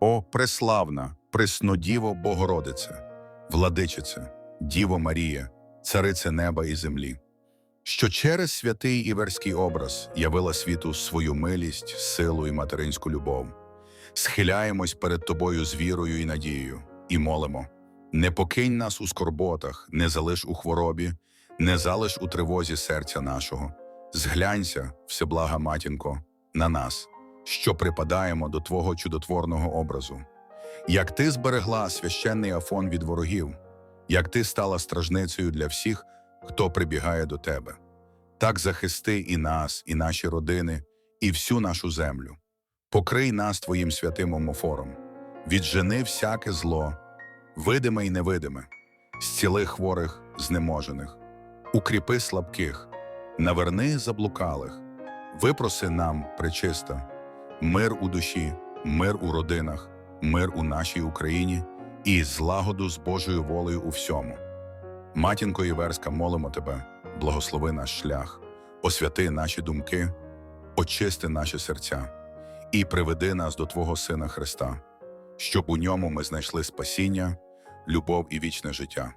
О, преславна, преснодіво Богородице, владичице, Діво Марія, царице неба і землі, що через святий іверський образ явила світу свою милість, силу і материнську любов. Схиляємось перед тобою з вірою і надією і молимо. Не покинь нас у скорботах, не залиш у хворобі, не залиш у тривозі серця нашого. Зглянься, всеблага матінко, на нас, що припадаємо до Твого чудотворного образу. Як ти зберегла священний Афон від ворогів, як ти стала стражницею для всіх, хто прибігає до тебе, так захисти і нас, і наші родини, і всю нашу землю. Покрий нас Твоїм святим омофором, віджени всяке зло, видиме і невидиме, зціли хворих, знеможених, укріпи слабких, наверни заблукалих, випроси нам, пречиста, мир у душі, мир у родинах, мир у нашій Україні і злагоду з Божою волею у всьому. Матінко Іверська, молимо тебе, благослови наш шлях, освяти наші думки, очисти наші серця і приведи нас до Твого Сина Христа, щоб у ньому ми знайшли спасіння, любов і вічне життя.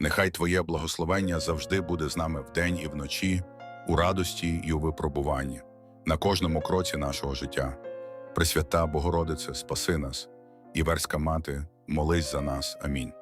Нехай Твоє благословення завжди буде з нами вдень і вночі, у радості і у випробуванні, на кожному кроці нашого життя. Пресвята Богородице, спаси нас, і верська мати, молись за нас. Амінь.